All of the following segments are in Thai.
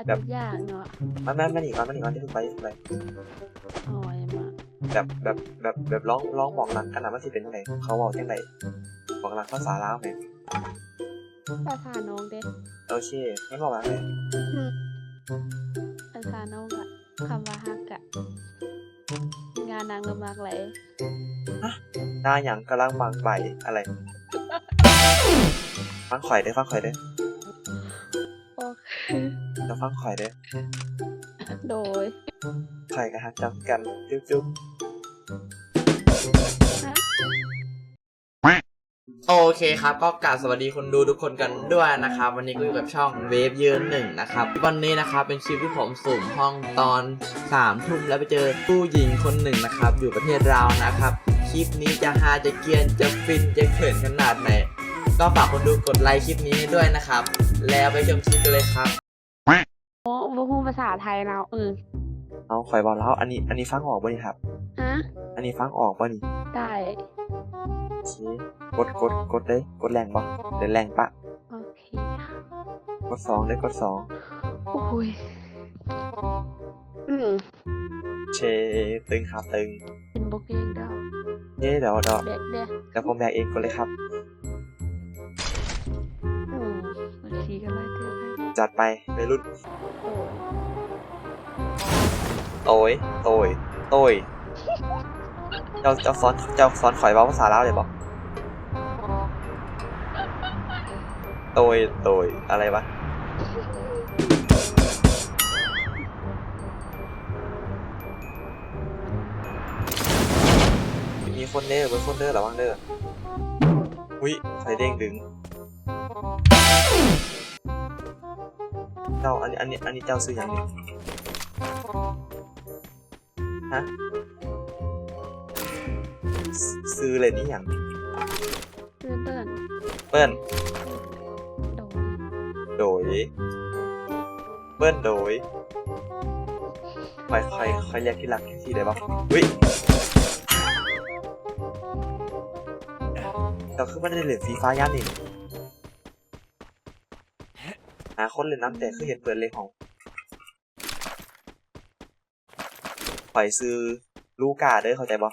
อันแบบ ยากเนาะมันมันมันหนีก่อนมันหนีก่อนที่ถูกไปที่ถูกไปโอ้ยมาแบบแบบแบบแบบร้องร้องบอกรักกันนะว่าสิเป็นยังไงเขาบอกยังไงบอกรักภาษาลาวไหมภาษาน้องเด้โอเคไม่บอกว่าไงภาษาน้องอะคำว่าฮักอะงานนางเริ่มมากเลยหน้าหยังกำลังบางใบอะไรฟังข่อยเด้อฟังข่อยเด้อโอเค จะฟังข่อยเด้อโดยข่อยกับฮักจำกัน จุ๊บจุ๊บโอเคครับก็กราบสวัสดีคนดูทุกคนกันด้วยนะครับ วันนี้ก็อยู่กับช่องเวฟยืนหนึ่งนะครับ วันนี้นะครับเป็นคลิปที่ผมสุ่มห้องตอนสามทุ่มแล้วไปเจอผู้หญิงคนหนึ่งนะครับ อยู่ประเทศลาวนะครับ คลิปนี้จะฮาจะเกรียนจะฟินจะเขินขนาดไหนก็ฝากคนดูกดไลค์คลิปนี้ให้ด้วยนะครับ แล้วไปชมคลิปกันเลยครับโอ้บ่ฮู้ภาษาไทยเราเออเอาข่อยบอกแล้วอันนี้ อันนี้ฟังออกป่ะนี่ครับ ฮะ อันนี้ฟังออกป่ะนี่ได้ชี้กดกดกดเลยกดแรงป่ะเดี๋ยวแรงปะโอเคกดสองเลยกดสองโอ้ยอืมเชตึงครับตึงเป็นโบเกงดาวเย้เดี๋ยวเดี๋ยวเด็กเด้เดี๋ยวผมแบกเองกดเลยครับ บางทีก็ไล่เตือนให้จัดไปไปรุ่นโอ้ยโตยโตยโตยเจ้าเจ้าสอนเจ้าสอนข่อยเว้าภาษาลาวเลยบอกโตยโตยอะไรวะมีคนเด้อมีคนเด้อระวังเด้ออุ้ยไฟเด้งดึง เจ้าอันนี้อันนี้อันนี้เจ้าซื้ออย่างนี้ฮะซซื้อเลยนี่อย่างเตือนเตือนเปิ้ลโดนโดยเปิ้ลโดยคอยคอยคอยเรียกที่รักที่ได้ปะวิเราคือมันได้เหรียญฟีฟ้าย่านนี่ หาคนเล่นน้ำแต่คือเห็นเปิดเลยของคอยซื้อลูกาเด้อเข้าใจปะ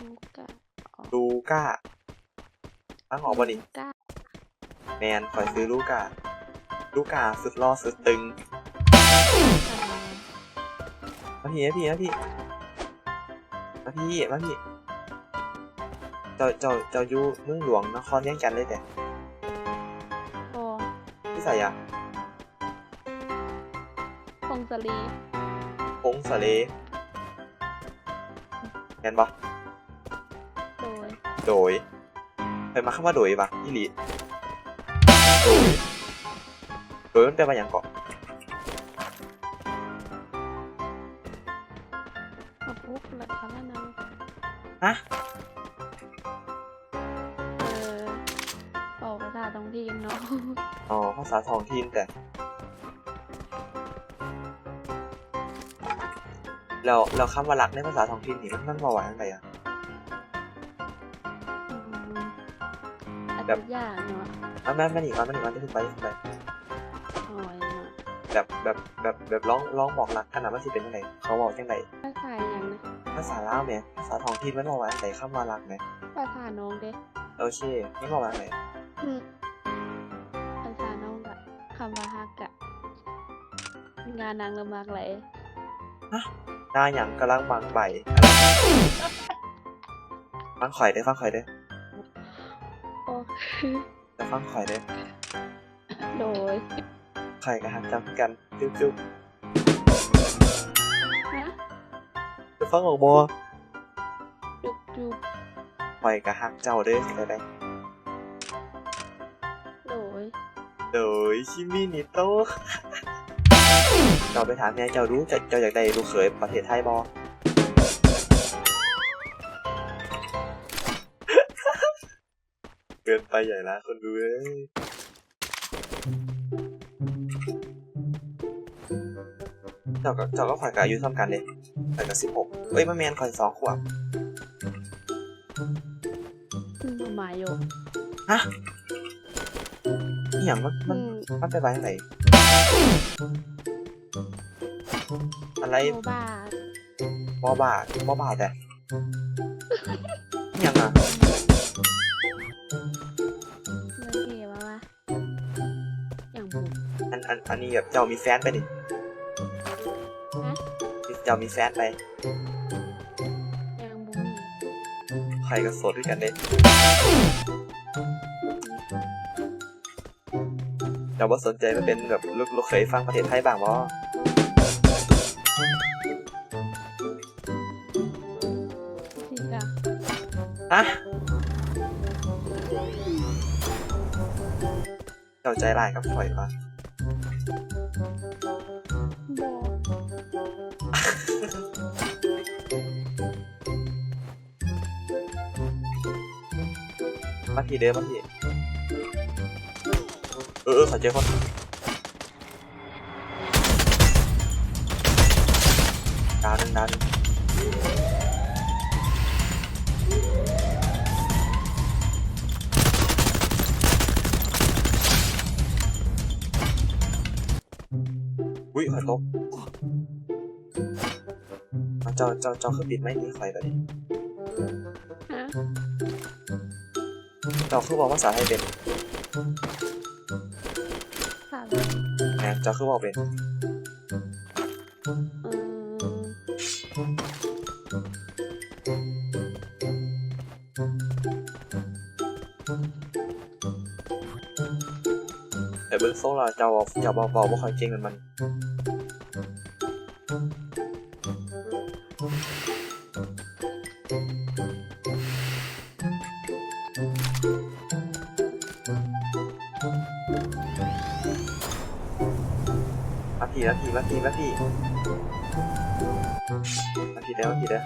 ลูกะลูกาตั้งออกบ่ดิกะแมนคอยซื้อลูกาลูกาสุดล่อสุดตึงมาพี่มาพี่มาพี่มาพี่มาพี่เจ้าเจ้าเจ้าอยู่เมืองหลวงนครเวียงจันทน์เลยแต่โอ้ พี่สายาพงศลีพงสะเลแมนปะโดย โดยเคยมาคำว่าโดยปะยี่หลีโดยโดยมันแปลว่าอย่างเกาะมาปุ๊บแล้วทำแล้วนะฮะ ท้องถิ่นเนาะอ๋อภาษาท้องถิ่นแต่เราเราคำว่ารักในภาษาท้องถิ่นนี่มันมันมาว่าอย่างไรอะอืมอันแบบยากเนาะมันมันมันหนีก่อนมันหนีก่อนที่ถูกไปที่ถูกไปโอ้ยมาแบบแบบแบบแบบร้องร้องบอกรักกันนะว่าสิเป็นยังไงเขาบอกยังไงภาษาอย่างนะภาษาลาวเนี่ยภาษาท้องถิ่นมันบอกว่าไหนคำว่ารักไหมภาษาน้องเด้โอเคไม่บอกว่าไหนอื คำว่าฮักอะงานนางเริ่มมากเลยหน้าหยังกำลังบางใบอะไรฟังข่อยได้อฟังข่อยได้อโอ้จะฟังข่อยได้อโดยข่อยกับฮักจำกันจุ๊บจุ๊บฮะจะฟังออกบ่จุบจุบข่อยกับฮักเจ้าเด้อเข้าใจได้โด โดยชิมินิโตะเจ้าไปถามแม่เจ้ารู้เจ้าเจ้าอยากได้ลูกเขยประเทศไทยบ่เกินไปใหญ่ละคนดูเอ้ยเจ้ากับเจ้าก็ข่อยกับอายุเท่ากันเลยข่อยกับสิบหกเอ้ยมาแมนข่อยสองขวบอืมหมายอยู่ฮะ อหย่างมันอืมันมมันไปไว้ไหนอะไรโมบ้าบอบาบอบาแต่ยังอะเรื่องเกมวะอย่างบุกอันอันอันนี้แบบเจ้ามีแฟนไปดิฮะเจ้ามีแฟนไปอย่างบุกใครก็โสดด้วยกันเด้เจ้าว่าสนใจมาเป็นแบบลูกลูกเคยฟังประเทศไทยบ้างบ่จริงอะฮะเจ้าใจร้ายกับข่อยปะบอกมาทีเด้อมาทีเออเออขอเจอคนดาวหนึ่งดาวหนึ่งอุ้ยขอตกเอาเจ้าเจ้าเจ้าคือปิดไม่มีใครแบบนี้ฮะเจ้าคือบอกภาษาไทยเป็นถาม แหมเจ้าคือบอกเป็นแต่เบิ้งโซ่เราเจ้าเจ้าบอกบอกว่าคอยเก่งกันมัน ทีมาทีมาทีมาทีมาทีเด้อทีเด้อ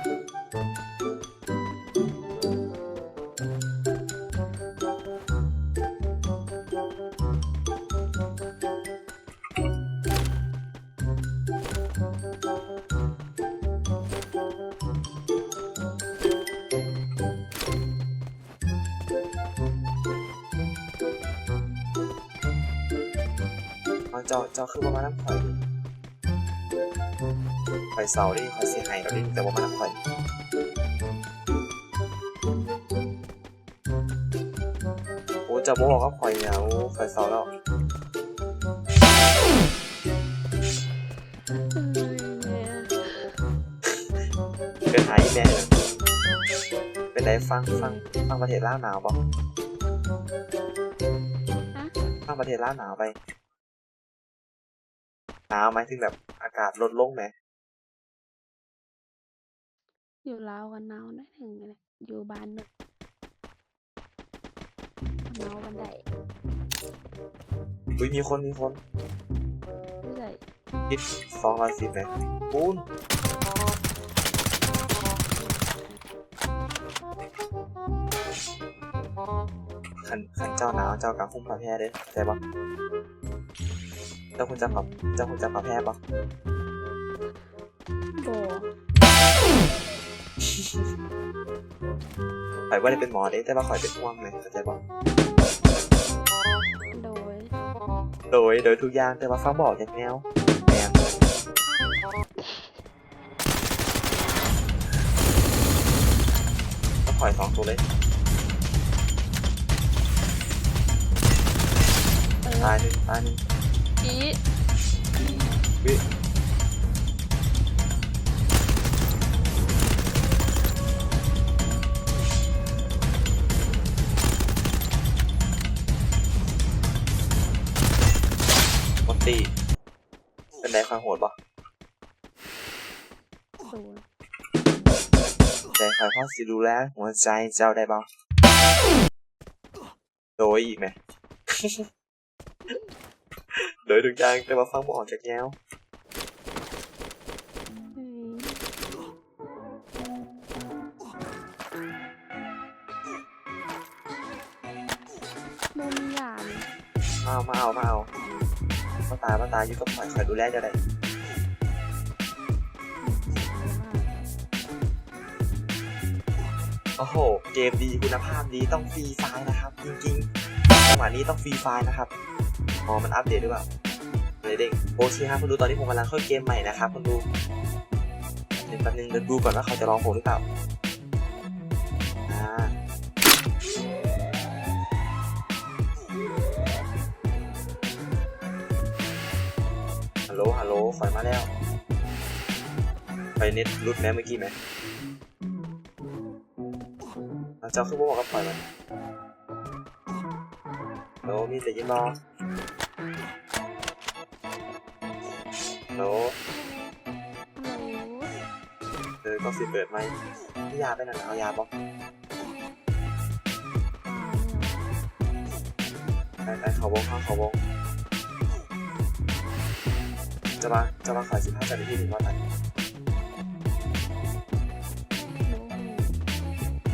เอาะเจาเจ้าคือประมาณน้ำข่อย ข่อยเสาดิข่อยเสียหายเราดิแต่ว่ามาน้ำข่อยโอ้เจ้าบ่บอกว่าข่อยเนี่ยโอ้ข่อยเสาแล้วเออเนี่ยเป็นหายอีแม่เลยเป็นไรฟังฟังฟังประเทศล่าวหนาวปะฮะฟังประเทศล่าวหนาวไปหนาวไหมายถึงแบบอากาศลดลงไหม อยู่ลาวกันหนาวได้ถึงเลยอยู่บ้านเนี่ยหนาวบันไดอุ้ยมีคนมีคนไม่ได้คิดสองร้อยสิบไหมปูนขันขันเจ้าหนาวเจ้ากับคุ้มผ้าแพร่เด้ใช่ปะเจ้าคุณจะผับเจ้าคุณจะผ้าแพร่ปะ ข่อยว่าได้เป็นหมอเด้แต่ว่าข่อยเป็นห่วงเลยเข้าใจปะโดย โดย โดยทุกอย่างแต่ว่าฟังบอกจากแนวแนวก็ข่อยสองตัวเลยเออตายหนึ่งตายหนึ่งอีวิ ตีเป็นไงความโหดปะโดนแต่คอยพ่อสิดูแลหัวใจเจ้าได้ปะโดยอีกไหม โดยทุกอย่างแต่ว่าฟังบออกจากแนวเฮ้ยบ่มียามมาเอามาเอามาเอามาตายมาตายอยู่กับข่อยคอยดูแลเจ้าได้โอ้โห เกมดีคุณภาพดีต้องฟรีไฟล์นะครับ จริงๆจังหวะนี้ต้องฟรีไฟล์นะครับอ๋อมันอัปเดตหรือเปล่าเลยเด้งโอเคครับคุณดูตอนนี้ผมกำลังเข้าเกมใหม่นะครับคุณดูเดี๋ยวแป๊บนึงเดี๋ยวดูก่อนว่าเขาจะลองผมหรือเปล่า ลโหลฮัลโหลฝอยมาแล้วไปเน็ตรุดแม้เมื่อกี้ไหมเจ้าคือบอกกับฝอยมันฮัลโหลมีแต่ยินบอฮัลโหลฮัลโหลเออก็สิเปิดไหมพี่ยาไปนั่นเอายาบอกไปไปเขาวงเข้าเขาวง จะมาจะมาขายสิบห้าจันทร์ที่หนึ่งว่าไหน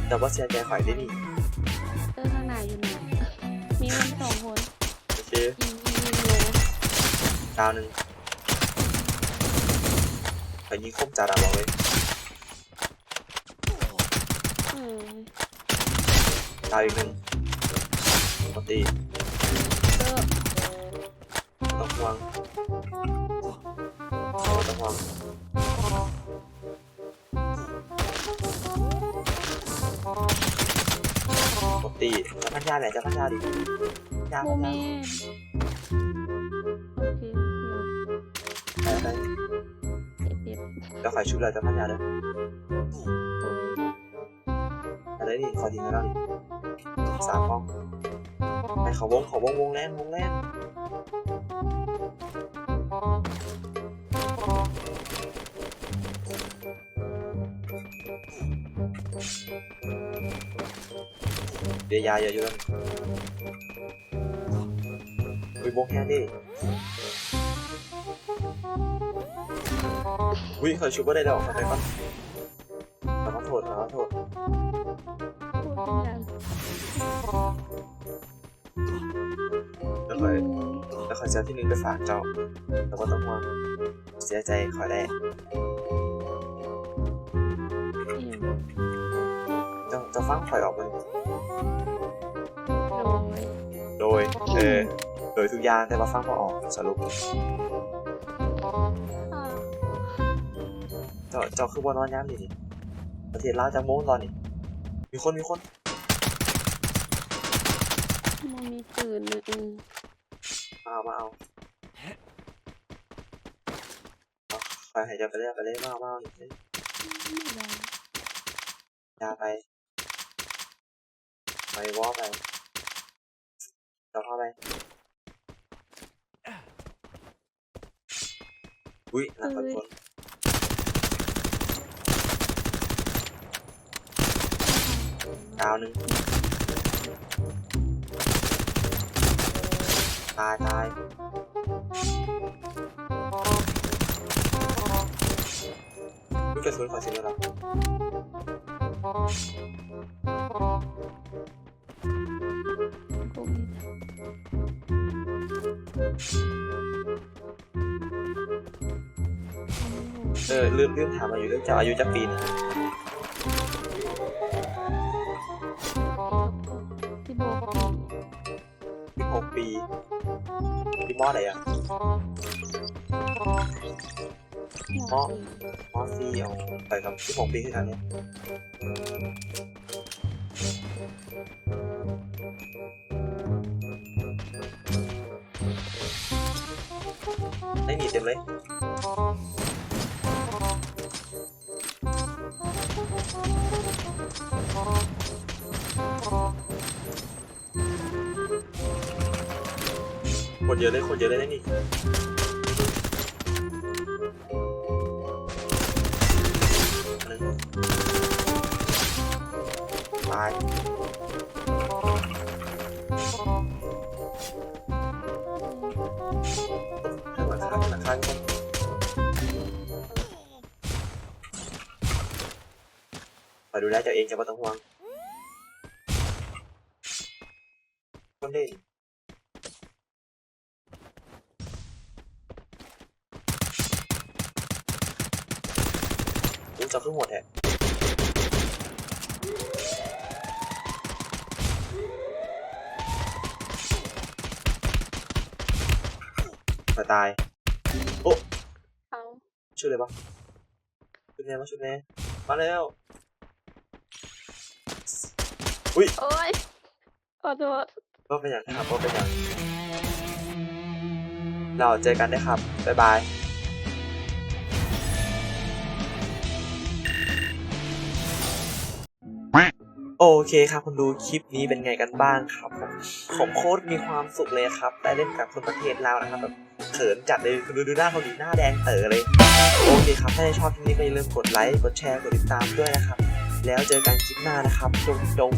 แต่ว่าเสียใจข่อยได้นี่เออข้างในอยู่น่ะมีคนสองคนโอเคยิงยิงยิงเลยดาวหนึ่งไปยิงคมจ่าดาวบอกเลยเออดาวอีกหนึ่งปกติ โอ้ต้องห่วงปกติจะพันยาไหนจะพันยาดิยาโมพันเมยานโอเคเดี๋ยวไปไปเจ็บเดี๋ยวข่อยชุบเลยจะพันยาเลยๆโอ้ยอะไรนี่ขอดีให้แล้วนี่สามห้องไปเขาวงเขาวงวงแล่นวงแล่น เดี๋ยวยาเยอะอยู่แล้วไปบงแค่ดิวิ่งเขาชุบก็ได้ดอกเขาไปก่อนขอโทษขอโทษพูดเป็นอย่างแล้วค่อยแล้วค่อยเสียที่หนึ่งไปฝากเจ้าแล้วก็ต้องห่วงเสียใจขอได้อืมเจ้าเจ้าฟังข่อยออกมัน ยโดยเออโดยทุกอย่างแต่ว่าฟังพอออกสรุปอ่าเจ้าเจ้าคือบนนอนย้ำดินี่ประเทศลาวจังโมงตอนนี้มีคนมีคนมันมีปืนเลยอืมมาเอามาเอาเอาคอยหายใจไปเรื่อยไปเรื่อยมาเอามาเอานี่ไม่ได้ยาไปไปวอไป เจ้าเข้าไปอุ้ยหลังคนคนดาวหนึ่งตายตายลูกกระสุนขอชิ้นแล้วกูมี เออลืมลืมถามอายุเรื่องจ้าอายุจะปีนที่บอกสิบหกปีปีมออะไรอะมอมอซีเอาไปกับสิบหกปีคือกันเนี่ ได้หนีเต็มเลยคนเยอะเลยคนเยอะเลยได้นี่ จ้าเองจะไม่ต้องห่วงคนเล่นอู้จะขึ้นหมดแฮะมาตาย โอ้เอาช่วยเลยปะชุดแน่มาชุดแน่มาแล้ว อุ้ยโอ้ยขอโทษก็เป็นอย่างครับก็เป็นอย่าง เราเจอกันได้ครับ บ๊ายบายโอเคครับคุณดูคลิปนี้เป็นไงกันบ้างครับผมผมโคตรมีความสุขเลยครับได้เล่นกับคนประเทศลาวนะครับแบบเขินจัดเลยคุณดูดูหน้าเขาดีหน้าแดงเต๋อเลยโอเคครับถ้าชอบคลิปนี้ก็อย่าลืมกดไลค์กดแชร์กดติดตามด้วยนะครับ แล้วเจอกันคลิปหน้านะครับจงจง